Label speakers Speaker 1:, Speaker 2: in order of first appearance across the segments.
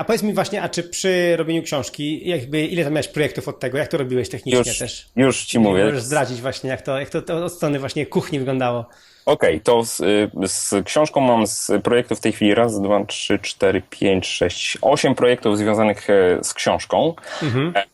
Speaker 1: A powiedz mi właśnie, a czy przy robieniu książki, jakby ile tam miałeś projektów od tego? Jak to robiłeś technicznie
Speaker 2: Już,
Speaker 1: też?
Speaker 2: już ci mówię.
Speaker 1: Możesz zdradzić właśnie, jak to, jak to, to od strony właśnie kuchni wyglądało.
Speaker 2: Okej, to z, y, z książką mam z projektów w tej chwili raz, dwa, trzy, cztery, pięć, sześć, osiem projektów związanych e, z książką.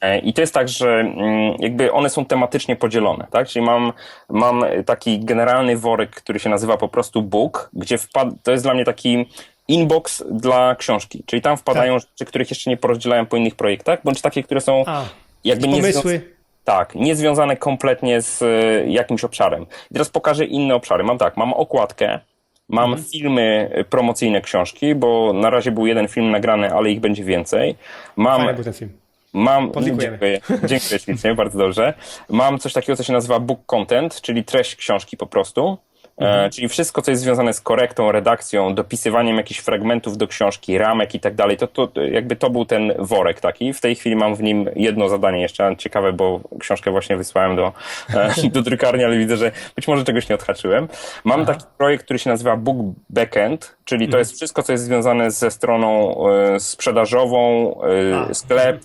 Speaker 2: E, I to jest tak, że mm, jakby one są tematycznie podzielone, tak? Czyli mam, mam taki generalny worek, który się nazywa po prostu book, gdzie wpad, to jest dla mnie taki inbox dla książki, czyli tam wpadają rzeczy, których jeszcze nie porozdzielałem po innych projektach, bądź takie, które są
Speaker 1: A,
Speaker 2: jakby nie
Speaker 1: pomysły.
Speaker 2: tak, niezwiązane kompletnie z e, jakimś obszarem. I teraz pokażę inne obszary. Mam tak, mam okładkę, mam
Speaker 1: Mhm.
Speaker 2: filmy e, promocyjne książki, bo na razie był jeden film nagrany, ale ich będzie więcej. Mam,
Speaker 1: Fajny był ten film.
Speaker 2: mam dziękuję, dziękuję ślicznie, bardzo dobrze. Mam coś takiego, co się nazywa book content, czyli treść książki po prostu. E, czyli wszystko, co jest związane z korektą, redakcją, dopisywaniem jakichś fragmentów do książki, ramek i tak dalej, to, to jakby to był ten worek taki. W tej chwili mam w nim jedno zadanie jeszcze ciekawe, bo książkę właśnie wysłałem do, e, do drukarni, ale widzę, że być może czegoś nie odhaczyłem. Mam taki projekt, który się nazywa Book Backend, czyli to jest wszystko, co jest związane ze stroną e, sprzedażową, e,
Speaker 1: A.
Speaker 2: sklep,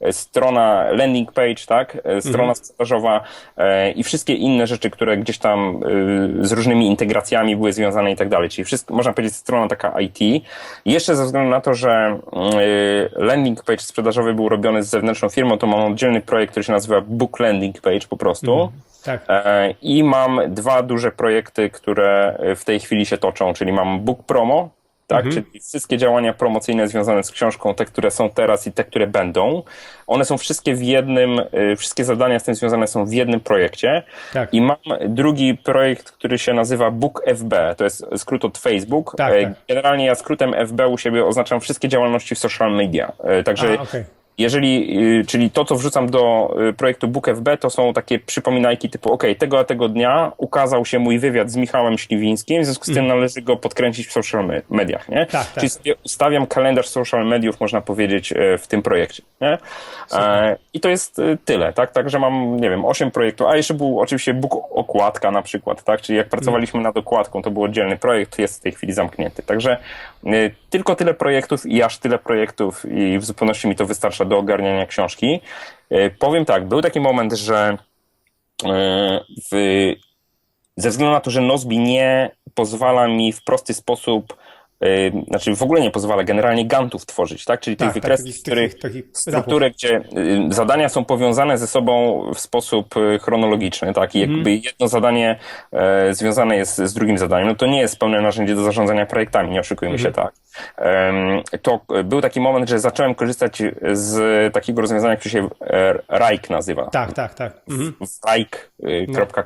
Speaker 2: e, strona landing page, tak? Strona sprzedażowa e, i wszystkie inne rzeczy, które gdzieś tam z różnymi integracjami były związane i tak dalej. Czyli wszystko, można powiedzieć, strona taka IT. Jeszcze ze względu na to, że landing page sprzedażowy był robiony z zewnętrzną firmą, to mam oddzielny projekt, który się nazywa Book Landing Page po prostu.
Speaker 1: Tak.
Speaker 2: E, I mam dwa duże projekty, które w tej chwili się toczą, czyli mam Book Promo, tak, czyli wszystkie działania promocyjne związane z książką, te, które są teraz i te, które będą, one są wszystkie w jednym, y, wszystkie zadania z tym związane są w jednym projekcie.
Speaker 1: Tak.
Speaker 2: I mam drugi projekt, który się nazywa Book FB, to jest skrót od Facebook.
Speaker 1: Tak,
Speaker 2: E,
Speaker 1: tak.
Speaker 2: Generalnie ja skrótem FB u siebie oznaczam wszystkie działalności w social media. E, Także
Speaker 1: A, okej.
Speaker 2: Jeżeli, y, czyli to, co wrzucam do y, projektu BookFB, to są takie przypominajki typu, ok, tego a tego dnia ukazał się mój wywiad z Michałem Śliwińskim, w związku z tym należy go podkręcić w social me- mediach, nie?
Speaker 1: Tak, tak.
Speaker 2: Czyli ustawiam kalendarz social mediów, można powiedzieć, e, w tym projekcie, nie? E, I to jest tyle, tak? Także mam, nie wiem, 8 projektów, a jeszcze był oczywiście Book okładka na przykład, tak? Czyli jak pracowaliśmy nad okładką, to był oddzielny projekt, jest w tej chwili zamknięty. Także tylko tyle projektów i aż tyle projektów i w zupełności mi to wystarcza do ogarniania książki. E, Powiem tak, był taki moment, że e, w, ze względu na to, że Nozbi nie pozwala mi w prosty sposób, znaczy w ogóle nie pozwala generalnie gantów tworzyć, tak? Czyli tych
Speaker 1: Tak, tak,
Speaker 2: wykresów,
Speaker 1: takich-
Speaker 2: których
Speaker 1: takich-
Speaker 2: strukturę, gdzie y, zadania są powiązane ze sobą w sposób y, chronologiczny, tak? I jakby
Speaker 1: Mhm.
Speaker 2: jedno zadanie e, związane jest z drugim zadaniem, no to nie jest pełne narzędzie do zarządzania projektami, nie oszukujmy
Speaker 1: Mhm.
Speaker 2: się tak. Em, to e, był taki moment, że zacząłem korzystać z takiego rozwiązania, które się e, Rike nazywa.
Speaker 1: Tak, tak, tak. Mhm.
Speaker 2: Rike.com.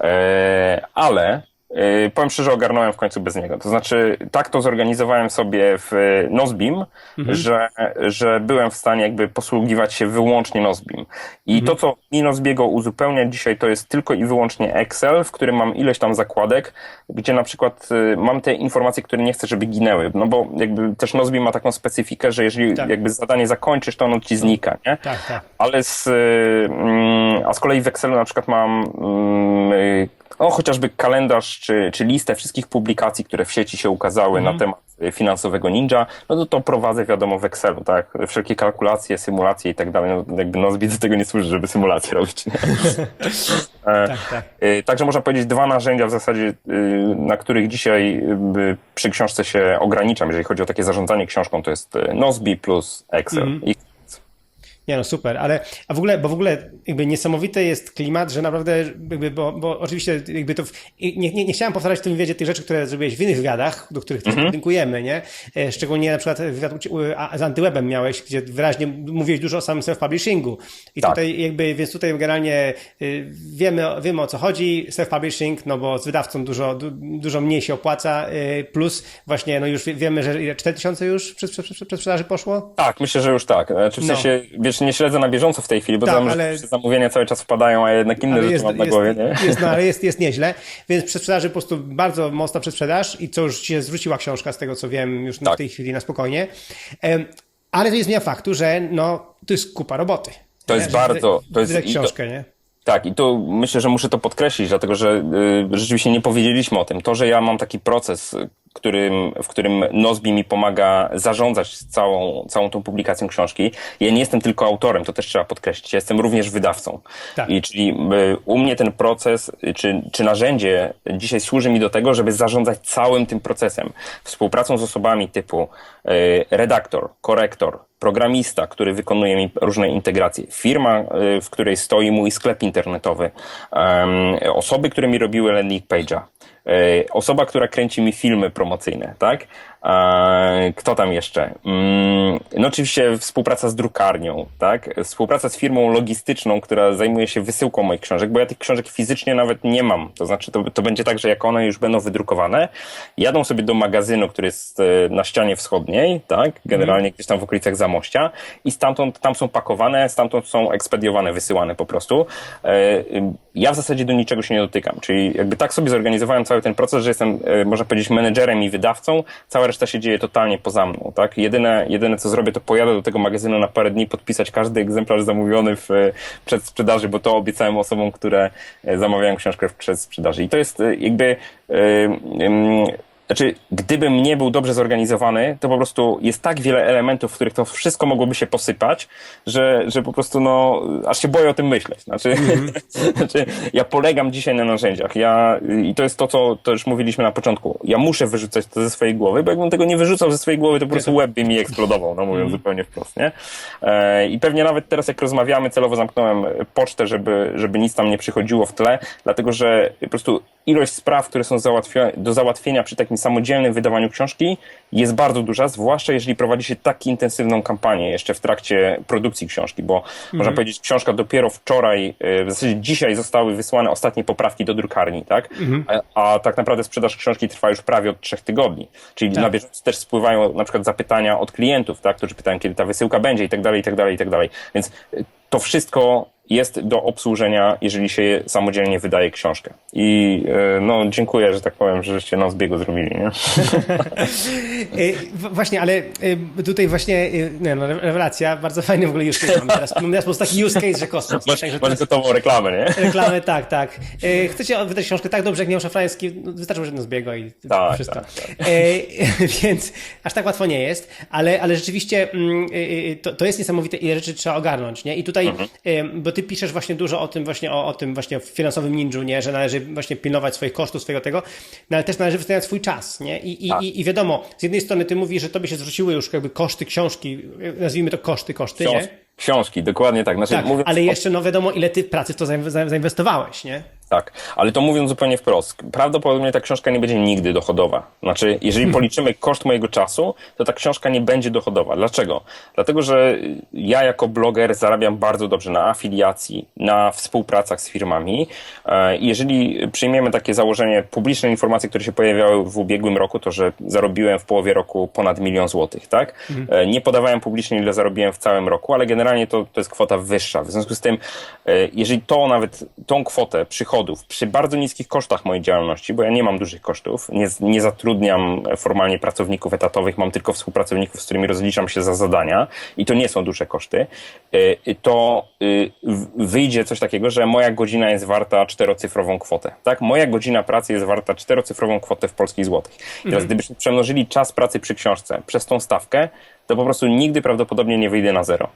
Speaker 2: E, ale e, powiem szczerze, ogarnąłem w końcu bez niego. To znaczy, tak to zorganizowałem sobie w Nozbim, że, że byłem w stanie jakby posługiwać się wyłącznie Nozbim. I to, co mi Nozbiego uzupełnia dzisiaj, to jest tylko i wyłącznie Excel, w którym mam ileś tam zakładek, gdzie na przykład y, mam te informacje, które nie chcę, żeby ginęły. No bo jakby też Nozbi ma taką specyfikę, że jeżeli
Speaker 1: Tak.
Speaker 2: jakby zadanie zakończysz, to ono ci znika, nie?
Speaker 1: Tak, tak.
Speaker 2: Ale z, mm, a z kolei w Excelu na przykład mam mm, no, chociażby kalendarz czy, czy listę wszystkich publikacji, które w sieci się ukazały na temat y, finansowego ninja, no to to prowadzę wiadomo w Excelu, tak? Wszelkie kalkulacje, symulacje i tak dalej, no jakby Nozbi do tego nie służy, żeby symulacje robić. Nie? E,
Speaker 1: Tak, tak.
Speaker 2: Także można powiedzieć dwa narzędzia w zasadzie, y, na których dzisiaj y, przy książce się ograniczam, jeżeli chodzi o takie zarządzanie książką, to jest y, Nozbi plus Excel. I
Speaker 1: Nie no, super, ale a w ogóle, bo w ogóle jakby niesamowity jest klimat, że naprawdę jakby, bo, bo oczywiście jakby to, w, nie, nie, nie chciałem powtarzać w tym wywiadzie tych rzeczy, które zrobiłeś w innych wywiadach, do których też dziękujemy, nie? E, Szczególnie na przykład wywiad z Antywebem miałeś, gdzie wyraźnie mówiłeś dużo o samym self-publishingu i
Speaker 2: Tak.
Speaker 1: tutaj jakby, więc tutaj generalnie y, wiemy, wiemy o co chodzi, self-publishing, no bo z wydawcą dużo, du, dużo mniej się opłaca, y, plus właśnie, no już wie- wiemy, że ile, 4000 już przez, przez, przez, przez sprzedaży poszło?
Speaker 2: Tak, myślę, że już tak. Znaczy w
Speaker 1: No.
Speaker 2: sensie, wiesz, nie śledzę na bieżąco w tej chwili, bo
Speaker 1: Tak,
Speaker 2: tam
Speaker 1: ale-
Speaker 2: zamówienia cały czas wpadają, a jednak inne
Speaker 1: Ale
Speaker 2: rzeczy
Speaker 1: jest,
Speaker 2: mam na
Speaker 1: jest,
Speaker 2: głowie, nie?
Speaker 1: jest, no, ale jest, jest nieźle, więc przesprzedaży po prostu bardzo mocna przesprzedaż i co już się zwróciła książka z tego co wiem już
Speaker 2: Tak.
Speaker 1: w tej chwili na spokojnie. Ale to jest zmiana faktu, że no, to jest kupa roboty.
Speaker 2: To jest
Speaker 1: Że
Speaker 2: bardzo- to jest- i to-
Speaker 1: książkę, nie?
Speaker 2: Tak, i tu myślę, że muszę to podkreślić, dlatego że y, rzeczywiście nie powiedzieliśmy o tym. To, że ja mam taki proces, którym, w którym Nozbi mi pomaga zarządzać całą, całą tą publikacją książki. Ja nie jestem tylko autorem, to też trzeba podkreślić. Ja jestem również wydawcą.
Speaker 1: Tak.
Speaker 2: I czyli y, u mnie ten proces, y, czy, czy narzędzie dzisiaj służy mi do tego, żeby zarządzać całym tym procesem. Współpracą z osobami typu y, redaktor, korektor, programista, który wykonuje mi różne integracje, firma, w której stoi mój sklep internetowy, osoby, które mi robiły landing page'a, osoba, która kręci mi filmy promocyjne, tak? E, Kto tam jeszcze? Mm, No oczywiście współpraca z drukarnią, tak? Współpraca z firmą logistyczną, która zajmuje się wysyłką moich książek, bo ja tych książek fizycznie nawet nie mam. To znaczy, to, to będzie tak, że jak one już będą wydrukowane, jadą sobie do magazynu, który jest e, na ścianie wschodniej, tak? Generalnie gdzieś tam w okolicach Zamościa i stamtąd, tam są pakowane, stamtąd są ekspediowane, wysyłane po prostu. E, Ja w zasadzie do niczego się nie dotykam, czyli jakby tak sobie zorganizowałem cały ten proces, że jestem, można powiedzieć, menedżerem i wydawcą, cała reszta się dzieje totalnie poza mną, tak? Jedyne, jedyne co zrobię, to pojadę do tego magazynu na parę dni, podpisać każdy egzemplarz zamówiony w e, przedsprzedaży, bo to obiecałem osobom, które e, zamawiają książkę w przedsprzedaży. I to jest e, jakby e, em, znaczy, gdybym nie był dobrze zorganizowany, to po prostu jest tak wiele elementów, w których to wszystko mogłoby się posypać, że, że po prostu no, aż się boję o tym myśleć. Znaczy, znaczy, ja polegam dzisiaj na narzędziach. Ja, I to jest to, co już mówiliśmy na początku. Ja muszę wyrzucać to ze swojej głowy, bo jakbym tego nie wyrzucał ze swojej głowy, to po prostu łeb by mi eksplodował, no mówiąc zupełnie wprost, nie? E, I pewnie nawet teraz, jak rozmawiamy, celowo zamknąłem pocztę, żeby, żeby nic tam nie przychodziło w tle, dlatego że po prostu ilość spraw, które są do załatwienia przy takim samodzielnym wydawaniu książki jest bardzo duża, zwłaszcza jeżeli prowadzi się tak intensywną kampanię jeszcze w trakcie produkcji książki, bo można powiedzieć, książka dopiero wczoraj, e, w zasadzie dzisiaj zostały wysłane ostatnie poprawki do drukarni, tak? A, a tak naprawdę sprzedaż książki trwa już prawie od trzech tygodni. Czyli
Speaker 1: Tak.
Speaker 2: na bieżąco też spływają na przykład zapytania od klientów, tak? Którzy pytają, kiedy ta wysyłka będzie i tak dalej, i tak dalej, i tak dalej. Więc to wszystko jest do obsłużenia, jeżeli się samodzielnie wydaje książkę. I e, no, dziękuję, że tak powiem, że żeście nam z biegu zrobili, nie?
Speaker 1: W- Właśnie, ale y, tutaj właśnie, nie, no, rewelacja, bardzo fajny w ogóle use case teraz. Mamy teraz po prostu taki use case, że kosmos.
Speaker 2: Masz,
Speaker 1: Także
Speaker 2: masz gotową reklamę, nie?
Speaker 1: Reklamy, tak, tak. Chcecie wydać książkę tak dobrze jak Miał Szafrański, no, wystarczy, że jedno zbiego i
Speaker 2: Tak,
Speaker 1: wszystko.
Speaker 2: tak, tak.
Speaker 1: Więc aż tak łatwo nie jest, ale, ale rzeczywiście mm, to, to jest niesamowite, ile rzeczy trzeba ogarnąć, nie? I tutaj,
Speaker 2: Mhm.
Speaker 1: bo ty piszesz właśnie dużo o tym właśnie, o, o tym właśnie finansowym ninju, nie? Że należy właśnie pilnować swoich kosztów, swojego tego, no ale też należy wystawiać swój czas, nie? I, i,
Speaker 2: Tak.
Speaker 1: i, wiadomo, z jednej strony ty mówisz, że tobie się zwróciły już jakby koszty książki, nazwijmy to koszty, koszty,
Speaker 2: Książ,
Speaker 1: nie?
Speaker 2: Książki, dokładnie tak. Znaczy,
Speaker 1: Tak,
Speaker 2: mówiąc
Speaker 1: ale jeszcze no wiadomo, ile ty pracy w to zain- zain- zainwestowałeś, nie?
Speaker 2: Tak, ale to mówiąc zupełnie wprost, prawdopodobnie ta książka nie będzie nigdy dochodowa. Znaczy, jeżeli policzymy koszt mojego czasu, to ta książka nie będzie dochodowa. Dlaczego? Dlatego, że ja jako bloger zarabiam bardzo dobrze na afiliacji, na współpracach z firmami. E, Jeżeli przyjmiemy takie założenie, publiczne informacje, które się pojawiały w ubiegłym roku, to że zarobiłem w połowie roku ponad milion złotych, tak? E, Nie podawałem publicznie, ile zarobiłem w całym roku, ale generalnie to, to jest kwota wyższa. W związku z tym, e, jeżeli to nawet, tą kwotę przychodów przy bardzo niskich kosztach mojej działalności, bo ja nie mam dużych kosztów, nie, nie zatrudniam formalnie pracowników etatowych, mam tylko współpracowników, z którymi rozliczam się za zadania i to nie są duże koszty, e, to e, wyjdzie coś takiego, że moja godzina jest warta czterocyfrową kwotę. Tak? Moja godzina pracy jest warta czterocyfrową kwotę w polskich złotych. Teraz gdybyśmy przemnożyli czas pracy przy książce przez tą stawkę, to po prostu nigdy prawdopodobnie nie wyjdę na zero.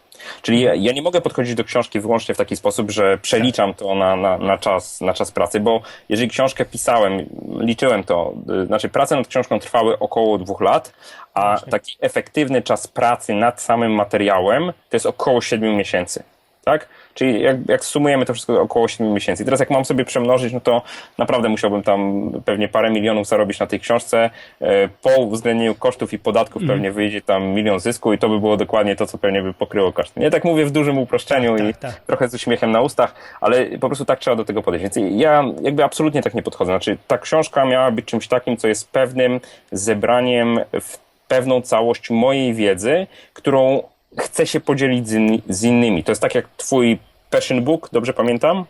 Speaker 2: Czyli ja, nie mogę podchodzić do książki wyłącznie w taki sposób, że przeliczam to na, na, na, czas, na czas pracy, bo jeżeli książkę pisałem, liczyłem to, y, znaczy prace nad książką trwały około dwóch lat, a taki efektywny czas pracy nad samym materiałem to jest około siedmiu miesięcy. Tak? Czyli jak, jak sumujemy to wszystko około 7 miesięcy. I teraz jak mam sobie przemnożyć, no to naprawdę musiałbym tam pewnie parę milionów zarobić na tej książce. E, Po uwzględnieniu kosztów i podatków pewnie wyjdzie tam milion zysku i to by było dokładnie to, co pewnie by pokryło koszty. Nie tak mówię w dużym uproszczeniu
Speaker 1: Tak,
Speaker 2: i
Speaker 1: tak, tak.
Speaker 2: trochę z uśmiechem na ustach, ale po prostu tak trzeba do tego podejść. Więc ja jakby absolutnie tak nie podchodzę. Znaczy ta książka miała być czymś takim, co jest pewnym zebraniem w pewną całość mojej wiedzy, którą chcę się podzielić z, inni, z innymi. To jest tak jak twój passion book, dobrze pamiętam?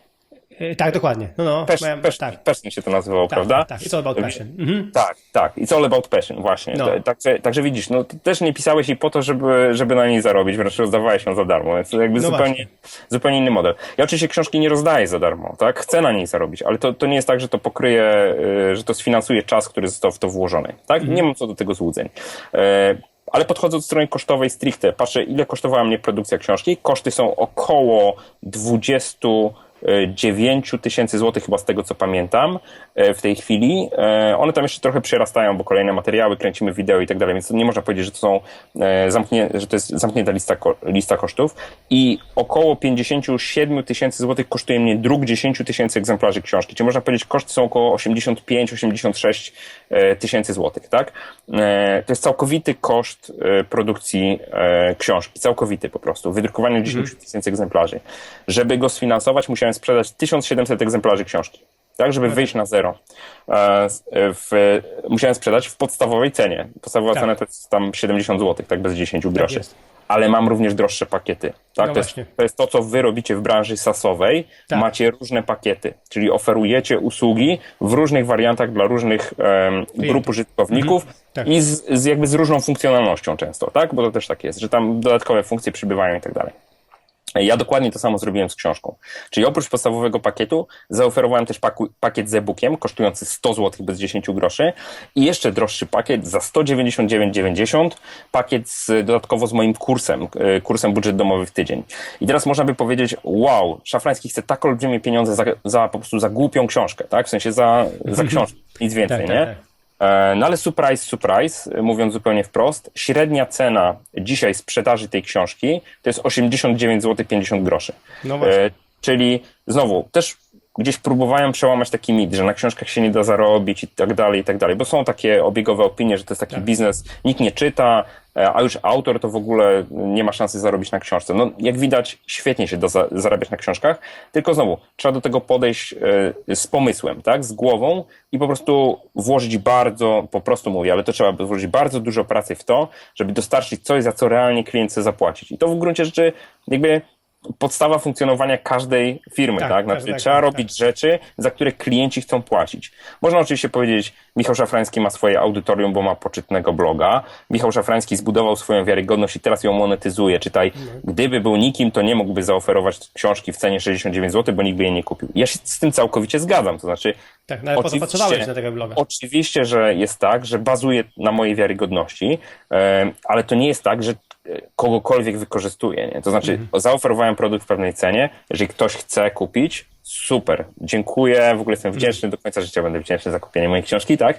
Speaker 1: E, Tak, dokładnie. No, no.
Speaker 2: Passion,
Speaker 1: miałem-
Speaker 2: passion,
Speaker 1: tak,
Speaker 2: passion się to nazywało,
Speaker 1: tak,
Speaker 2: prawda?
Speaker 1: Tak, it's all about passion. Mhm.
Speaker 2: Tak, tak. It's all about passion, właśnie.
Speaker 1: No.
Speaker 2: Także, także widzisz, no też nie pisałeś jej po to, żeby, żeby na niej zarobić, wręcz rozdawałeś ją za darmo, więc to jakby
Speaker 1: No
Speaker 2: zupełnie,
Speaker 1: właśnie.
Speaker 2: zupełnie inny model. Ja oczywiście książki nie rozdaję za darmo, tak? Chcę na niej zarobić, ale to, to nie jest tak, że to pokryje, y, że to sfinansuje czas, który został w to włożony, tak?
Speaker 1: Mhm.
Speaker 2: Nie mam co do tego złudzeń. Ale podchodzę od strony kosztowej stricte. Patrzę, ile kosztowała mnie produkcja książki. Koszty są około 29 tysięcy złotych, chyba z tego co pamiętam, e, w tej chwili. E, One tam jeszcze trochę przyrastają, bo kolejne materiały, kręcimy wideo i tak dalej, więc nie można powiedzieć, że to są e, zamknie, że to jest zamknięta lista, lista kosztów. I około 57 tysięcy złotych kosztuje mnie druk 10 tysięcy egzemplarzy książki. Czyli można powiedzieć, koszty są około 85-86 e, tysięcy złotych, tak? To jest całkowity koszt produkcji książki, całkowity po prostu, wydrukowania 10 tysięcy egzemplarzy. Żeby go sfinansować, musiałem sprzedać 1700 egzemplarzy książki. Tak, żeby wyjść na zero. E, s- w, musiałem sprzedać w podstawowej cenie. Podstawowa
Speaker 1: Tak.
Speaker 2: cena to jest tam 70 zł, tak bez 10 groszy.
Speaker 1: jest.
Speaker 2: Ale mam również droższe pakiety. Tak?
Speaker 1: No
Speaker 2: to, jest, to jest to, co wy robicie w branży sasowej.
Speaker 1: Tak.
Speaker 2: Macie różne pakiety, czyli oferujecie usługi w różnych wariantach dla różnych grup użytkowników
Speaker 1: Tak.
Speaker 2: i z, z jakby z różną funkcjonalnością często, tak? Bo to też tak jest, że tam dodatkowe funkcje przybywają i tak dalej. Ja dokładnie to samo zrobiłem z książką. Czyli oprócz podstawowego pakietu zaoferowałem też paku, pakiet z e-bookiem kosztujący 100 zł bez 10 groszy i jeszcze droższy pakiet za 199,90 pakiet z, dodatkowo z moim kursem, e, kursem budżet domowy w tydzień. I teraz można by powiedzieć, wow, Szafrański chce tak olbrzymie pieniądze za, za po prostu za głupią książkę, tak? W sensie za, za książkę, nic więcej,
Speaker 1: Tak,
Speaker 2: nie?
Speaker 1: tak, tak.
Speaker 2: E, No ale surprise, surprise, mówiąc zupełnie wprost, średnia cena dzisiaj sprzedaży tej książki to jest 89 zł 50 groszy.
Speaker 1: No właśnie.
Speaker 2: E, Czyli znowu, też gdzieś próbowałem przełamać taki mit, że na książkach się nie da zarobić i tak dalej, i tak dalej, bo są takie obiegowe opinie, że to jest taki biznes, nikt nie czyta, e, a już autor to w ogóle nie ma szansy zarobić na książce. No, jak widać, świetnie się da za, zarabiać na książkach, tylko znowu, trzeba do tego podejść e, z pomysłem, tak, z głową i po prostu włożyć bardzo, po prostu mówię, ale to trzeba włożyć bardzo dużo pracy w to, żeby dostarczyć coś, za co realnie klient chce zapłacić. I to w gruncie rzeczy jakby podstawa funkcjonowania każdej firmy,
Speaker 1: Tak,
Speaker 2: tak? Znaczy,
Speaker 1: tak,
Speaker 2: trzeba
Speaker 1: tak,
Speaker 2: robić rzeczy, za które klienci chcą płacić. Można oczywiście powiedzieć, Michał Szafrański ma swoje audytorium, bo ma poczytnego bloga. Michał Szafrański zbudował swoją wiarygodność i teraz ją monetyzuje. Czytaj,
Speaker 1: Mhm.
Speaker 2: gdyby był nikim, to nie mógłby zaoferować książki w cenie 69 zł, bo nikt by jej nie kupił. Ja się z tym całkowicie zgadzam. To znaczy,
Speaker 1: Tak, no ale po co
Speaker 2: Oczywiście.
Speaker 1: pracowałeś na tego bloga?
Speaker 2: Oczywiście, że jest tak, że bazuje na mojej wiarygodności, e, ale to nie jest tak, że kogokolwiek wykorzystuje. Nie? To znaczy,
Speaker 1: Mhm.
Speaker 2: zaoferowałem produkt w pewnej cenie, jeżeli ktoś chce kupić, super, dziękuję, w ogóle jestem wdzięczny, do końca życia będę wdzięczny za kupienie mojej książki, tak?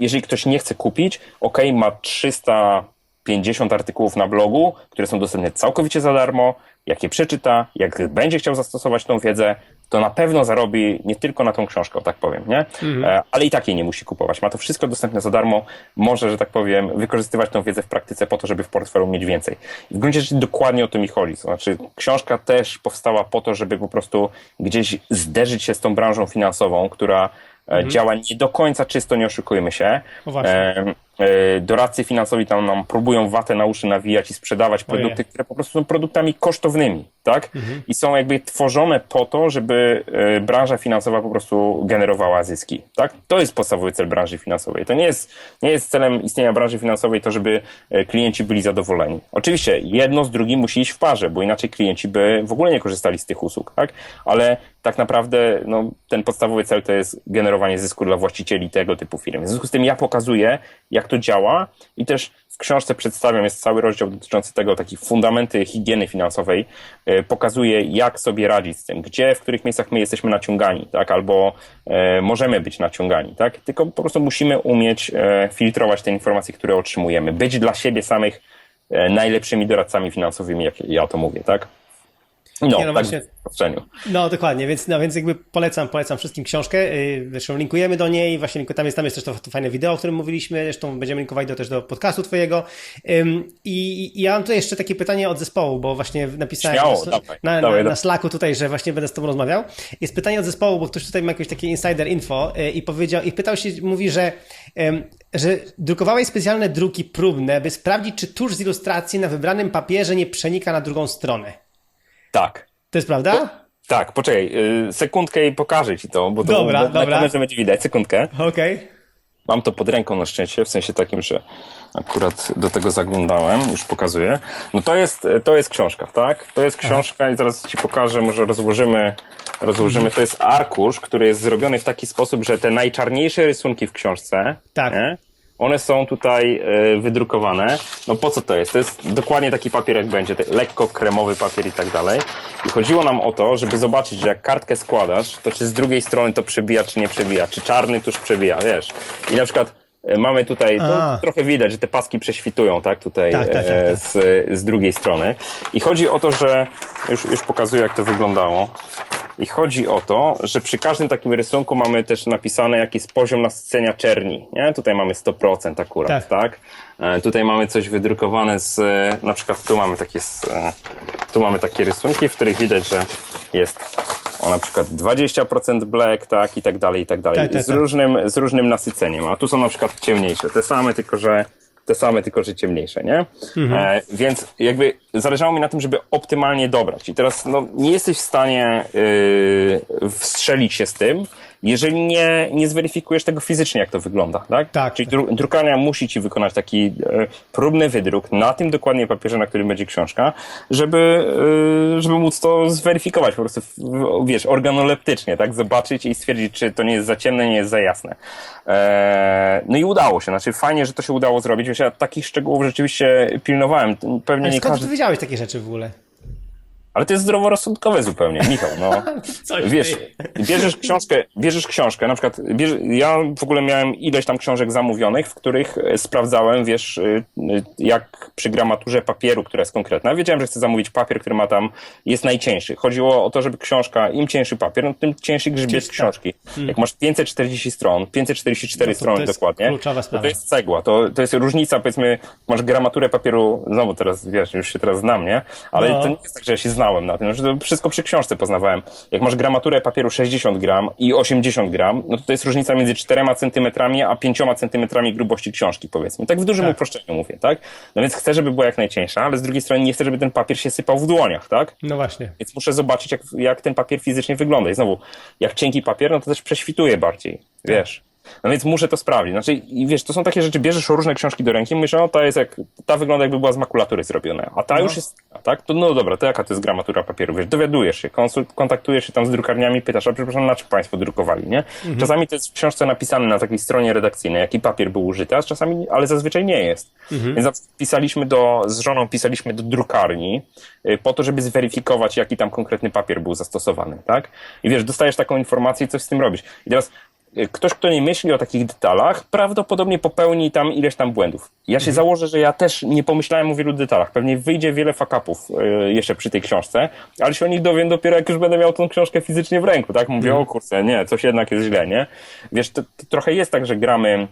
Speaker 2: Jeżeli ktoś nie chce kupić, ok, ma 350 artykułów na blogu, które są dostępne całkowicie za darmo, jak je przeczyta, jak będzie chciał zastosować tą wiedzę, to na pewno zarobi nie tylko na tą książkę, tak powiem, nie? E, Ale i tak jej nie musi kupować. Ma to wszystko dostępne za darmo, może, że tak powiem, wykorzystywać tą wiedzę w praktyce po to, żeby w portfelu mieć więcej. I w gruncie rzeczy dokładnie o to mi chodzi. To znaczy, książka też powstała po to, żeby po prostu gdzieś zderzyć się z tą branżą finansową, która e, działa nie do końca czysto, nie oszukujmy się.
Speaker 1: No właśnie.
Speaker 2: E, Doradcy finansowi tam nam próbują watę na uszy nawijać i sprzedawać
Speaker 1: Ojej.
Speaker 2: produkty, które po prostu są produktami kosztownymi, tak? I są jakby tworzone po to, żeby e, branża finansowa po prostu generowała zyski, tak? To jest podstawowy cel branży finansowej. To nie jest, nie jest celem istnienia branży finansowej to, żeby e, klienci byli zadowoleni. Oczywiście jedno z drugim musi iść w parze, bo inaczej klienci by w ogóle nie korzystali z tych usług, tak? Ale tak naprawdę no, ten podstawowy cel to jest generowanie zysku dla właścicieli tego typu firm. W związku z tym ja pokazuję, jak to działa i też w książce przedstawiam, jest cały rozdział dotyczący tego, takich fundamenty higieny finansowej. E, Pokazuję, jak sobie radzić z tym, gdzie, w których miejscach my jesteśmy naciągani, tak, albo e, możemy być naciągani, tak, tylko po prostu musimy umieć e, filtrować te informacje, które otrzymujemy, być dla siebie samych najlepszymi doradcami finansowymi, jak ja to mówię, tak. No,
Speaker 1: Nie, no
Speaker 2: tak
Speaker 1: właśnie-. No dokładnie, więc, no, więc jakby polecam, polecam wszystkim książkę. Yy, Zresztą linkujemy do niej, właśnie tam jest, tam jest też to, to fajne wideo, o którym mówiliśmy, zresztą będziemy linkować do, też do podcastu twojego. I, I ja mam tutaj jeszcze takie pytanie od zespołu, bo właśnie napisałem
Speaker 2: Śmiało,
Speaker 1: na,
Speaker 2: dawaj,
Speaker 1: na,
Speaker 2: dawaj,
Speaker 1: na. Slacku tutaj, że właśnie będę z tobą rozmawiał. Jest pytanie od zespołu, bo ktoś tutaj ma jakieś takie insider info yy, i powiedział, i pytał się, mówi, że że drukowałeś specjalne druki próbne, by sprawdzić, czy tusz z ilustracji na wybranym papierze nie przenika na drugą stronę.
Speaker 2: Tak.
Speaker 1: To jest prawda?
Speaker 2: Tak, poczekaj, y, sekundkę i pokażę ci to, bo to
Speaker 1: Dobra,
Speaker 2: na
Speaker 1: dobra.
Speaker 2: kamerze będzie widać. Sekundkę.
Speaker 1: Okej.
Speaker 2: Mam to pod ręką na szczęście, w sensie takim, że akurat do tego zaglądałem, już pokazuję. No to jest, to jest książka, tak? To jest książka i zaraz ci pokażę, może rozłożymy, rozłożymy. To jest arkusz, który jest zrobiony w taki sposób, że te najczarniejsze rysunki w książce,
Speaker 1: Tak.
Speaker 2: nie? One są tutaj e, wydrukowane. No po co to jest? To jest dokładnie taki papier, jak będzie, lekko kremowy papier i tak dalej. I chodziło nam o to, żeby zobaczyć, że jak kartkę składasz, to czy z drugiej strony to przebija, czy nie przebija, czy czarny tuż przebija, wiesz. I na przykład e, mamy tutaj,
Speaker 1: A.
Speaker 2: trochę widać, że te paski prześwitują, tak, tutaj
Speaker 1: Tak, tak, tak,
Speaker 2: e,
Speaker 1: tak.
Speaker 2: Z, z drugiej strony. I chodzi o to, że, już, już pokazuję, jak to wyglądało. I chodzi o to, że przy każdym takim rysunku mamy też napisane, jaki jest poziom nasycenia czerni. Nie? Tutaj mamy 100% akurat,
Speaker 1: Tak.
Speaker 2: tak? E, Tutaj mamy coś wydrukowane z, e, na przykład tu mamy takie, e, tu mamy takie rysunki, w których widać, że jest o na przykład 20% black, tak, i tak dalej, i tak dalej.
Speaker 1: Tak, tak,
Speaker 2: z,
Speaker 1: tak.
Speaker 2: Różnym, z różnym nasyceniem. A tu są na przykład ciemniejsze, te same, tylko że te same, tylko że ciemniejsze, nie?
Speaker 1: Mhm.
Speaker 2: E, więc jakby zależało mi na tym, żeby optymalnie dobrać. I teraz no, nie jesteś w stanie yy, wstrzelić się z tym, jeżeli nie, nie zweryfikujesz tego fizycznie, jak to wygląda, tak?
Speaker 1: Tak,
Speaker 2: Czyli dru- drukarnia musi ci wykonać taki e, próbny wydruk na tym dokładnie papierze, na którym będzie książka, żeby, e, żeby móc to zweryfikować po prostu, wiesz, organoleptycznie, tak? Zobaczyć i stwierdzić, czy to nie jest za ciemne, nie jest za jasne. E, no i udało się, znaczy fajnie, że to się udało zrobić, wiesz, ja takich szczegółów rzeczywiście pilnowałem. Pewnie
Speaker 1: Ale
Speaker 2: nie
Speaker 1: skąd
Speaker 2: każdy,
Speaker 1: ty wiedziałeś takie rzeczy w ogóle?
Speaker 2: Ale to jest zdroworozsądkowe zupełnie, Michał, no.
Speaker 1: Coś
Speaker 2: Wiesz, bierzesz książkę, bierzesz książkę, na przykład bierz, ja w ogóle miałem ileś tam książek zamówionych, w których e, sprawdzałem, wiesz, y, y, jak przy gramaturze papieru, która jest konkretna. Wiedziałem, że chcę zamówić papier, który ma tam, jest najcieńszy. Chodziło o to, żeby książka, im cieńszy papier, no, tym cięższy grzbiet książki. Jak masz 540 stron, 544
Speaker 1: No to
Speaker 2: strony
Speaker 1: to jest
Speaker 2: dokładnie,
Speaker 1: kluczowa
Speaker 2: to,
Speaker 1: sprawa.
Speaker 2: to jest cegła, to, to jest różnica, powiedzmy, masz gramaturę papieru, znowu teraz, wiesz, już się teraz znam, nie? Ale
Speaker 1: No.
Speaker 2: to nie jest tak, że ja się znałem na tym, że to wszystko przy książce poznawałem. Jak masz gramaturę papieru 60 gram i 80 gram, no to to jest różnica między 4 centymetrami a 5 centymetrami grubości książki, powiedzmy. Tak w dużym
Speaker 1: Tak.
Speaker 2: uproszczeniu mówię, tak? No więc chcę, żeby była jak najcieńsza, ale z drugiej strony nie chcę, żeby ten papier się sypał w dłoniach, tak?
Speaker 1: No właśnie.
Speaker 2: Więc muszę zobaczyć, jak, jak ten papier fizycznie wygląda. I znowu, jak cienki papier, no to też prześwituje bardziej, wiesz. No więc muszę to sprawdzić. Znaczy, i wiesz, to są takie rzeczy, bierzesz różne książki do ręki, myślę, o, ta jest jak, ta wygląda jakby była z makulatury zrobiona, a ta już jest, tak? To no dobra, to jaka to jest gramatura papieru, wiesz, dowiadujesz się, konsult, kontaktujesz się tam z drukarniami, pytasz, a przepraszam, na czym państwo drukowali, nie? Czasami to jest w książce napisane na takiej stronie redakcyjnej, jaki papier był użyty, a czasami, ale zazwyczaj nie jest. Więc na przykład pisaliśmy do, z żoną pisaliśmy do drukarni, y, po to, żeby zweryfikować, jaki tam konkretny papier był zastosowany, tak? I wiesz, dostajesz taką informację i coś z tym robisz. I teraz ktoś, kto nie myśli o takich detalach, prawdopodobnie popełni tam ileś tam błędów. Ja się założę, że ja też nie pomyślałem o wielu detalach. Pewnie wyjdzie wiele fakapów y, jeszcze przy tej książce, ale się o nich dowiem dopiero, jak już będę miał tą książkę fizycznie w ręku, tak? Mówię, o kurczę, nie, coś jednak jest źle, nie? Wiesz, to, to trochę jest tak, że gramy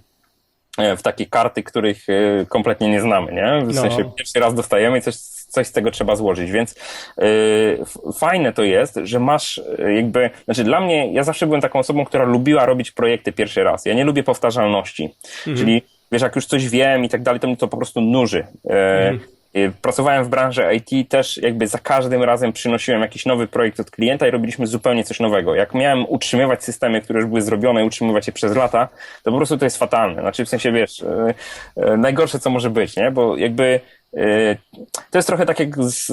Speaker 2: e, w takie karty, których e, kompletnie nie znamy, nie? W
Speaker 1: No.
Speaker 2: sensie pierwszy raz dostajemy i coś, coś z tego trzeba złożyć, więc f- fajne to jest, że masz e, jakby, znaczy dla mnie, ja zawsze byłem taką osobą, która lubiła robić projekty pierwszy raz. Ja nie lubię powtarzalności, czyli wiesz, jak już coś wiem i tak dalej, to mnie to po prostu nuży. E, Y, Pracowałem w branży IT, też jakby za każdym razem przynosiłem jakiś nowy projekt od klienta i robiliśmy zupełnie coś nowego. Jak miałem utrzymywać systemy, które już były zrobione i utrzymywać je przez lata, to po prostu to jest fatalne. Znaczy w sensie, wiesz, y, y, najgorsze co może być, nie? Bo jakby y, to jest trochę tak jak z,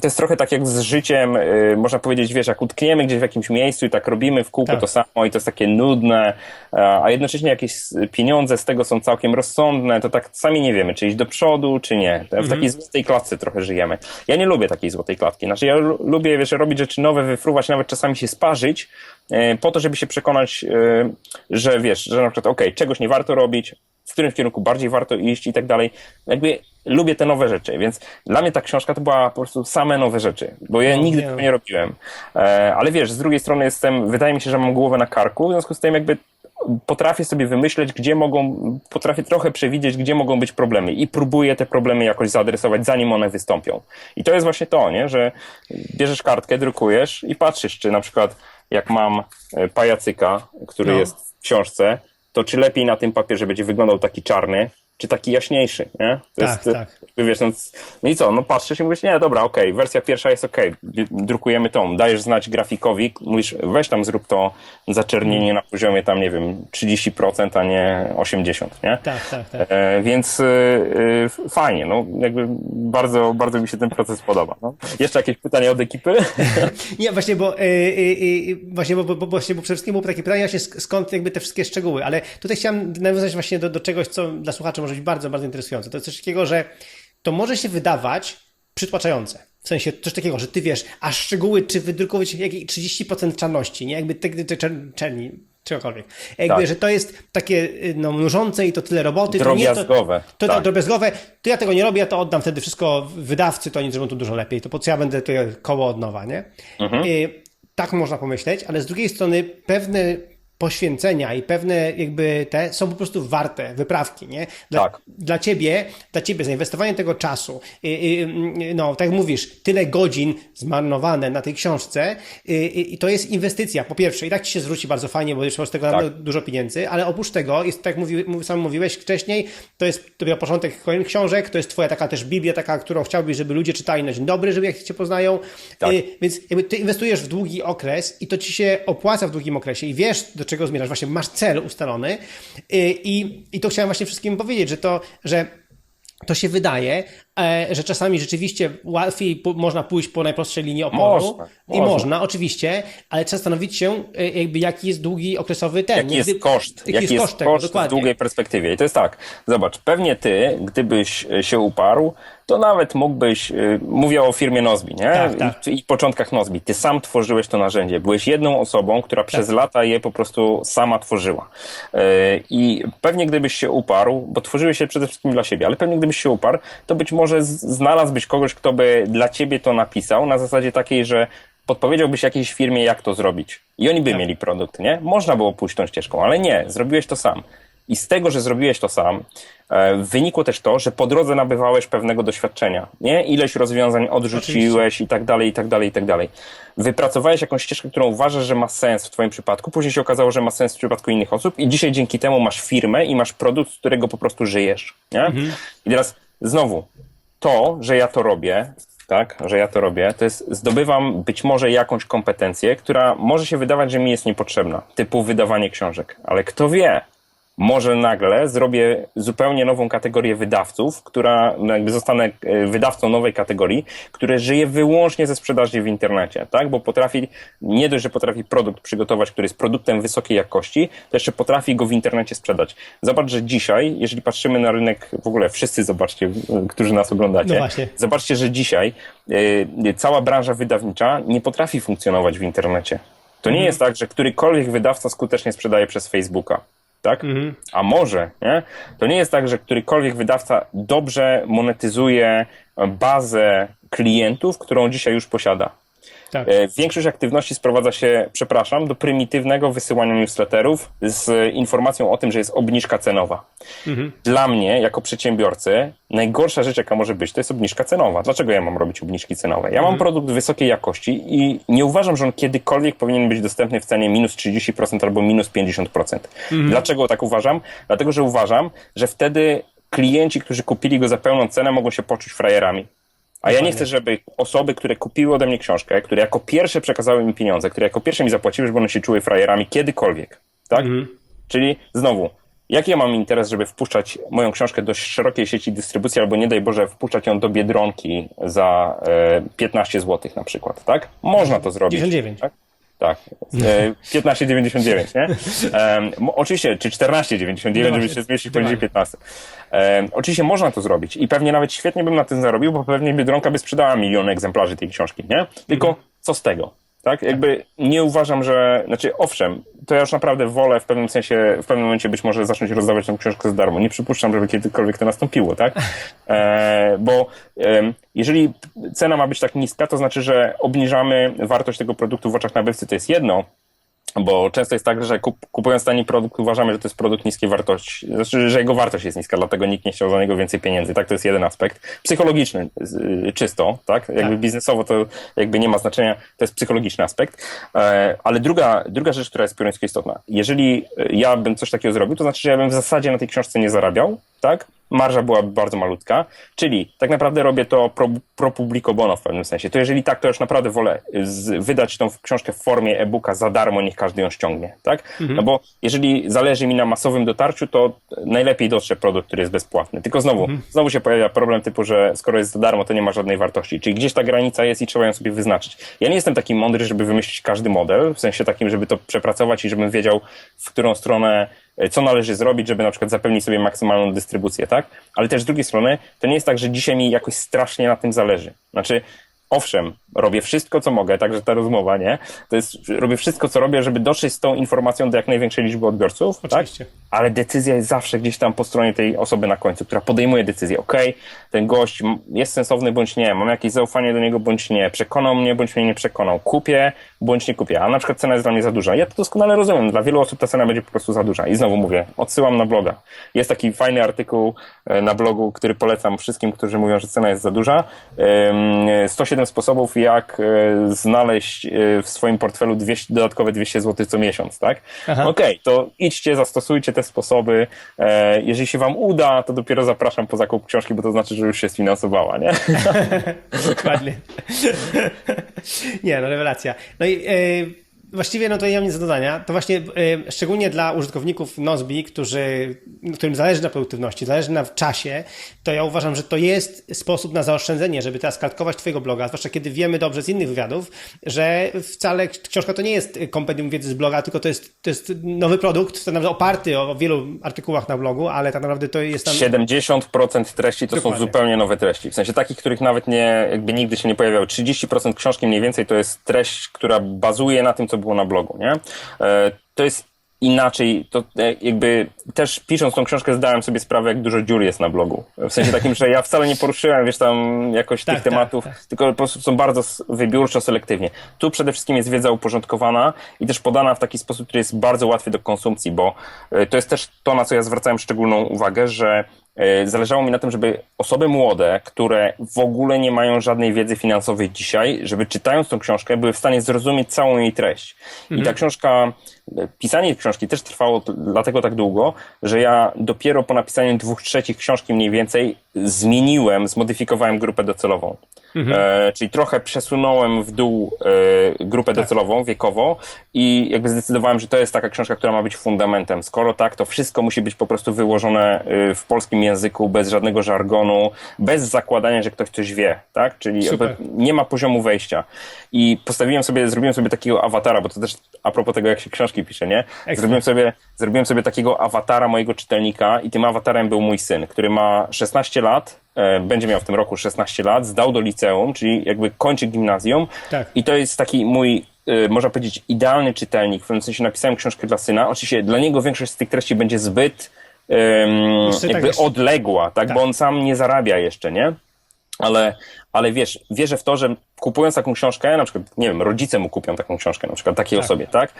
Speaker 2: to jest trochę tak jak z życiem, y, można powiedzieć, wiesz, jak utkniemy gdzieś w jakimś miejscu i tak robimy w kółko
Speaker 1: Tak.
Speaker 2: to samo i to jest takie nudne, a jednocześnie jakieś pieniądze z tego są całkiem rozsądne, to tak sami nie wiemy, czy iść do przodu, czy nie. W takiej złotej klatce trochę żyjemy. Ja nie lubię takiej złotej klatki. Znaczy ja lu- lubię, wiesz, robić rzeczy nowe, wyfruwać, nawet czasami się sparzyć, po to, żeby się przekonać, e, że wiesz, że na przykład, okej, czegoś nie warto robić, w którym kierunku bardziej warto iść i tak dalej. Jakby lubię te nowe rzeczy, więc dla mnie ta książka to była po prostu same nowe rzeczy, bo ja
Speaker 1: No,
Speaker 2: nigdy
Speaker 1: nie.
Speaker 2: tego nie robiłem. E, ale wiesz, z drugiej strony jestem, wydaje mi się, że mam głowę na karku, w związku z tym jakby potrafię sobie wymyśleć, gdzie mogą, potrafię trochę przewidzieć, gdzie mogą być problemy i próbuję te problemy jakoś zaadresować, zanim one wystąpią. I to jest właśnie to, nie? że bierzesz kartkę, drukujesz i patrzysz, czy na przykład jak mam e, pajacyka, który
Speaker 1: No.
Speaker 2: jest w książce, to czy lepiej na tym papierze będzie wyglądał taki czarny, czy taki jaśniejszy, nie? To
Speaker 1: Tak,
Speaker 2: jest,
Speaker 1: tak.
Speaker 2: jakby Wiesz, no, no i co, no patrzysz i mówisz, nie, dobra, okej, wersja pierwsza jest okej, d- drukujemy tą, dajesz znać grafikowi, mówisz, weź tam zrób to zaczernienie na poziomie tam, nie wiem, 30%, a nie 80%, nie?
Speaker 1: Tak, tak, tak.
Speaker 2: E, więc y, fajnie, no jakby bardzo, bardzo mi się ten proces podoba. No. Jeszcze jakieś pytania od ekipy?
Speaker 1: Nie, właśnie, bo, y, y, właśnie, bo, bo, właśnie, bo przede wszystkim było takie pytanie właśnie sk- skąd jakby te wszystkie szczegóły, ale tutaj chciałem nawiązać właśnie do, do czegoś, co dla słuchaczy może być bardzo, bardzo interesujące. To jest coś takiego, że to może się wydawać przytłaczające. W sensie coś takiego, że ty wiesz, a szczegóły, czy wydrukować jakieś 30% czarności, nie? Jakby te, te czer, czerni, czegokolwiek. Jakby,
Speaker 2: Tak.
Speaker 1: że to jest takie y, no, nużące i to tyle roboty. To nie, to,
Speaker 2: Drobiazgowe,
Speaker 1: to, to
Speaker 2: tak.
Speaker 1: drobiazgowe. To ja tego nie robię, ja to oddam wtedy wszystko wydawcy, to oni zrobią to dużo lepiej. To po co ja będę tutaj koło od nowa, nie?
Speaker 2: Mhm.
Speaker 1: Y, tak można pomyśleć, ale z drugiej strony pewne poświęcenia i pewne jakby te są po prostu warte wyprawki, nie? Dla,
Speaker 2: Tak.
Speaker 1: dla ciebie, dla ciebie zainwestowanie tego czasu, y, y, no tak jak mówisz, tyle godzin zmarnowane na tej książce y, y, i to jest inwestycja, po pierwsze, i tak ci się zwróci bardzo fajnie, bo już z tego
Speaker 2: Tak.
Speaker 1: naprawdę dużo pieniędzy, ale oprócz tego, jest tak jak mówi, sam mówiłeś wcześniej, to jest dopiero początek kolejnych książek, to jest twoja taka też Biblia, taka, którą chciałbyś, żeby ludzie czytali na dzień dobry, żeby jak cię poznają,
Speaker 2: Tak.
Speaker 1: Więc jakby ty inwestujesz w długi okres i to ci się opłaca w długim okresie i wiesz, do czego zmierzasz, właśnie masz cel ustalony. Y, i, i to chciałem właśnie wszystkim powiedzieć, że to, że to się wydaje, że czasami rzeczywiście łatwiej można pójść po najprostszej linii oporu.
Speaker 2: Można,
Speaker 1: I
Speaker 2: można.
Speaker 1: można, oczywiście, ale trzeba zastanowić się, e, jakby jaki jest długi okresowy ten.
Speaker 2: Jaki jest koszt?
Speaker 1: Jaki, jest koszt tego,
Speaker 2: koszt w długiej perspektywie? I to jest tak, zobacz, pewnie ty, gdybyś e, się uparł, to nawet mógłbyś, e, mówię o firmie Nozbi, nie?
Speaker 1: Tak, tak.
Speaker 2: I, I początkach Nozbi. Ty sam tworzyłeś to narzędzie. Byłeś jedną osobą, która przez
Speaker 1: Tak.
Speaker 2: lata je po prostu sama tworzyła. E, I pewnie gdybyś się uparł, bo tworzyłeś się przede wszystkim dla siebie, ale pewnie gdybyś się uparł, to być może z- znalazłbyś kogoś, kto by dla ciebie to napisał na zasadzie takiej, że podpowiedziałbyś jakiejś firmie, jak to zrobić. I oni by
Speaker 1: Tak.
Speaker 2: mieli produkt, nie? Można było pójść tą ścieżką, ale nie, zrobiłeś to sam. I z tego, że zrobiłeś to sam, e, wynikło też to, że po drodze nabywałeś pewnego doświadczenia, nie? Ileś rozwiązań odrzuciłeś i tak dalej, i tak dalej, i tak dalej. Wypracowałeś jakąś ścieżkę, którą uważasz, że ma sens w twoim przypadku, później się okazało, że ma sens w przypadku innych osób i dzisiaj dzięki temu masz firmę i masz produkt, z którego po prostu żyjesz, nie? I teraz znowu, to, że ja to robię, tak, że ja to robię, to jest zdobywam być może jakąś kompetencję, która może się wydawać, że mi jest niepotrzebna, typu wydawanie książek, ale kto wie, może nagle zrobię zupełnie nową kategorię wydawców, która no jakby zostanę e, wydawcą nowej kategorii, które żyje wyłącznie ze sprzedaży w internecie, tak? Bo potrafi, nie dość, że potrafi produkt przygotować, który jest produktem wysokiej jakości, to jeszcze potrafi go w internecie sprzedać. Zobacz, że dzisiaj, jeżeli patrzymy na rynek, w ogóle wszyscy zobaczcie, którzy nas oglądacie,
Speaker 1: No
Speaker 2: zobaczcie, że dzisiaj e, cała branża wydawnicza nie potrafi funkcjonować w internecie. To nie jest tak, że którykolwiek wydawca skutecznie sprzedaje przez Facebooka. Tak? A może, nie? To nie jest tak, że którykolwiek wydawca dobrze monetyzuje bazę klientów, którą dzisiaj już posiada.
Speaker 1: Tak.
Speaker 2: E, Większość aktywności sprowadza się, przepraszam, do prymitywnego wysyłania newsletterów z informacją o tym, że jest obniżka cenowa. Dla mnie, jako przedsiębiorcy, najgorsza rzecz, jaka może być, to jest obniżka cenowa. Dlaczego ja mam robić obniżki cenowe? Ja mam produkt wysokiej jakości i nie uważam, że on kiedykolwiek powinien być dostępny w cenie minus 30% albo minus 50%. Dlaczego tak uważam? Dlatego, że uważam, że wtedy klienci, którzy kupili go za pełną cenę, mogą się poczuć frajerami. A ja nie chcę, żeby osoby, które kupiły ode mnie książkę, które jako pierwsze przekazały mi pieniądze, które jako pierwsze mi zapłaciły, żeby one się czuły frajerami kiedykolwiek. Tak? Czyli znowu, jaki ja mam interes, żeby wpuszczać moją książkę do szerokiej sieci dystrybucji, albo nie daj Boże, wpuszczać ją do Biedronki za e, 15 zł na przykład, tak? Można to zrobić.
Speaker 1: 99.
Speaker 2: Tak? Tak, e, 15,99, nie? Mo- oczywiście, czy 14,99,
Speaker 1: No
Speaker 2: żeby się zmieścić poniżej 15. Em, oczywiście można to zrobić i pewnie nawet świetnie bym na tym zarobił, bo pewnie Biedronka by sprzedała miliony egzemplarzy tej książki, nie? Tylko co z tego? Tak? Jakby nie uważam, że, znaczy owszem, to ja już naprawdę wolę w pewnym sensie, w pewnym momencie być może zacząć rozdawać tę książkę za darmo. Nie przypuszczam, żeby kiedykolwiek to nastąpiło, tak? E, bo em, jeżeli cena ma być tak niska, to znaczy, że obniżamy wartość tego produktu w oczach nabywcy, to jest jedno, bo często jest tak, że kup, kupując tani produkt uważamy, że to jest produkt niskiej wartości. Znaczy, że jego wartość jest niska, dlatego nikt nie chciał za niego więcej pieniędzy. Tak, to jest jeden aspekt. Psychologiczny, z- czysto, tak? Jakby
Speaker 1: Tak.
Speaker 2: biznesowo to jakby nie ma znaczenia, to jest psychologiczny aspekt. E, ale druga, druga rzecz, która jest pioruńsko istotna. Jeżeli e, ja bym coś takiego zrobił, to znaczy, że ja bym w zasadzie na tej książce nie zarabiał, tak? Marża była bardzo malutka, czyli tak naprawdę robię to pro, pro publico bono w pewnym sensie. To jeżeli tak, to już naprawdę wolę z, wydać tą książkę w formie e-booka za darmo, niech każdy ją ściągnie, tak? No bo jeżeli zależy mi na masowym dotarciu, to najlepiej dotrze produkt, który jest bezpłatny. Tylko znowu, znowu się pojawia problem typu, że skoro jest za darmo, to nie ma żadnej wartości. Czyli gdzieś ta granica jest i trzeba ją sobie wyznaczyć. Ja nie jestem taki mądry, żeby wymyślić każdy model, w sensie takim, żeby to przepracować i żebym wiedział, w którą stronę co należy zrobić, żeby na przykład zapewnić sobie maksymalną dystrybucję, tak? Ale też z drugiej strony, to nie jest tak, że dzisiaj mi jakoś strasznie na tym zależy. Znaczy, owszem, robię wszystko, co mogę, także ta rozmowa, nie? To jest, robię wszystko, co robię, żeby dotrzeć z tą informacją do jak największej liczby odbiorców, tak?
Speaker 1: Oczywiście.
Speaker 2: Tak? Ale decyzja jest zawsze gdzieś tam po stronie tej osoby na końcu, która podejmuje decyzję. Ok, ten gość jest sensowny bądź nie, mam jakieś zaufanie do niego bądź nie, przekonał mnie bądź mnie nie przekonał, kupię bądź nie kupię, a na przykład cena jest dla mnie za duża. Ja to doskonale rozumiem, dla wielu osób ta cena będzie po prostu za duża. I znowu mówię, odsyłam na bloga. Jest taki fajny artykuł e, na blogu, który polecam wszystkim, którzy mówią, że cena jest za duża. 107 sposobów, jak e, znaleźć e, w swoim portfelu 200, dodatkowe 200 zł co miesiąc, tak? Okej, okay, to idźcie, zastosujcie te sposoby. E, jeżeli się wam uda, to dopiero zapraszam po zakup książki, bo to znaczy, że już się sfinansowała, nie?
Speaker 1: Dokładnie. nie, no rewelacja. No i yy właściwie no to nie mam nic do dodania. To właśnie e, szczególnie dla użytkowników Nozbi, którzy, którym zależy na produktywności, zależy na czasie, to ja uważam, że to jest sposób na zaoszczędzenie, żeby teraz kartkować twojego bloga, zwłaszcza kiedy wiemy dobrze z innych wywiadów, że wcale książka to nie jest kompendium wiedzy z bloga, tylko to jest, to jest nowy produkt, tak naprawdę oparty o wielu artykułach na blogu, ale tak naprawdę to jest tam...
Speaker 2: 70% treści to
Speaker 1: Dokładnie.
Speaker 2: są zupełnie nowe treści. W sensie takich, których nawet nie, jakby nigdy się nie pojawiały. 30% książki mniej więcej to jest treść, która bazuje na tym, co było na blogu, nie? E, To jest inaczej, to e, jakby też pisząc tą książkę zdałem sobie sprawę, jak dużo dziur jest na blogu. W sensie takim, że ja wcale nie poruszyłem, wiesz, tam jakoś
Speaker 1: Tak,
Speaker 2: tych
Speaker 1: tak,
Speaker 2: tematów,
Speaker 1: tak.
Speaker 2: tylko po prostu są bardzo wybiórczo, selektywnie. Tu przede wszystkim jest wiedza uporządkowana i też podana w taki sposób, który jest bardzo łatwy do konsumpcji, bo e, to jest też to, na co ja zwracałem szczególną uwagę, że zależało mi na tym, żeby osoby młode, które w ogóle nie mają żadnej wiedzy finansowej dzisiaj, żeby czytając tą książkę były w stanie zrozumieć całą jej treść. I ta książka, e, pisanie książki też trwało dlatego tak długo, że ja dopiero po napisaniu dwóch trzecich książki mniej więcej zmieniłem, zmodyfikowałem grupę docelową. E, czyli trochę przesunąłem w dół e, grupę docelową wiekowo i jakby zdecydowałem, że to jest taka książka, która ma być fundamentem. Skoro tak, to wszystko musi być po prostu wyłożone e, w polskim języku, bez żadnego żargonu, bez zakładania, że ktoś coś wie, tak? Czyli nie ma poziomu wejścia. I postawiłem sobie, zrobiłem sobie takiego awatara, bo to też a propos tego, jak się książki pisze, nie? Zrobiłem sobie, zrobiłem sobie takiego awatara mojego czytelnika i tym awatarem był mój syn, który ma 16 lat, będzie miał w tym roku 16 lat, zdał do liceum, czyli jakby kończy gimnazjum
Speaker 1: Tak.
Speaker 2: i to jest taki mój, e, można powiedzieć, idealny czytelnik, w pewnym sensie napisałem książkę dla syna, oczywiście dla niego większość z tych treści będzie zbyt
Speaker 1: tak,
Speaker 2: jakby
Speaker 1: jeszcze-
Speaker 2: odległa, tak,
Speaker 1: Tak.
Speaker 2: bo on sam nie zarabia jeszcze, nie? Ale, ale wiesz, wierzę w to, że kupując taką książkę, na przykład, nie wiem, rodzice mu kupią taką książkę, na przykład takiej
Speaker 1: Tak.
Speaker 2: osobie, tak?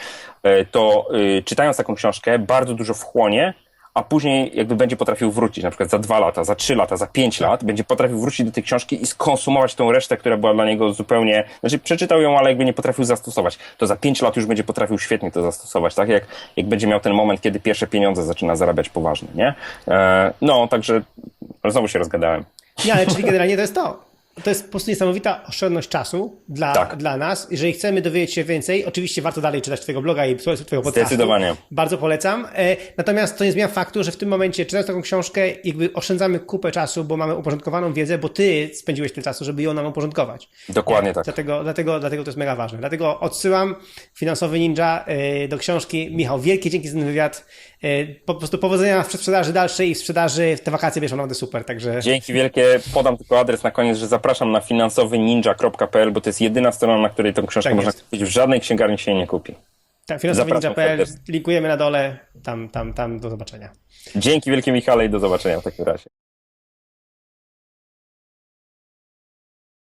Speaker 2: E, To y, czytając taką książkę, bardzo dużo wchłonie, a później jakby będzie potrafił wrócić, na przykład za dwa lata, za trzy lata, za pięć
Speaker 1: Tak.
Speaker 2: lat, będzie potrafił wrócić do tej książki i skonsumować tą resztę, która była dla niego zupełnie, znaczy przeczytał ją, ale jakby nie potrafił zastosować. To za pięć lat już będzie potrafił świetnie to zastosować, tak? Jak, jak będzie miał ten moment, kiedy pierwsze pieniądze zaczyna zarabiać poważnie, nie? E, No, także znowu się rozgadałem.
Speaker 1: Nie, ale czyli generalnie to jest to. To jest po prostu niesamowita oszczędność czasu dla,
Speaker 2: Tak.
Speaker 1: dla nas. Jeżeli chcemy dowiedzieć się więcej, oczywiście warto dalej czytać Twojego bloga i Twojego podcastu.
Speaker 2: Zdecydowanie.
Speaker 1: Bardzo polecam. E, Natomiast to nie zmienia faktu, że w tym momencie, czytając taką książkę, jakby oszczędzamy kupę czasu, bo mamy uporządkowaną wiedzę, bo Ty spędziłeś tyle czasu, żeby ją nam uporządkować.
Speaker 2: Dokładnie tak.
Speaker 1: Dlatego, dlatego, dlatego to jest mega ważne. Dlatego odsyłam Finansowy Ninja e, do książki. Michał, wielkie dzięki za ten wywiad. E, Po prostu powodzenia w sprzedaży dalszej i w sprzedaży w te wakacje wiesz, naprawdę super. Także
Speaker 2: Dzięki wielkie. Podam tylko adres na koniec, że zapraszam na finansowyninja.pl, bo to jest jedyna strona, na której tą książkę
Speaker 1: Tak
Speaker 2: można
Speaker 1: jest.
Speaker 2: kupić. W żadnej księgarni się jej nie kupi.
Speaker 1: tak, finansowyninja.pl, linkujemy na dole. Tam, tam, tam, do zobaczenia.
Speaker 2: Dzięki wielkie Michale i do zobaczenia w takim razie.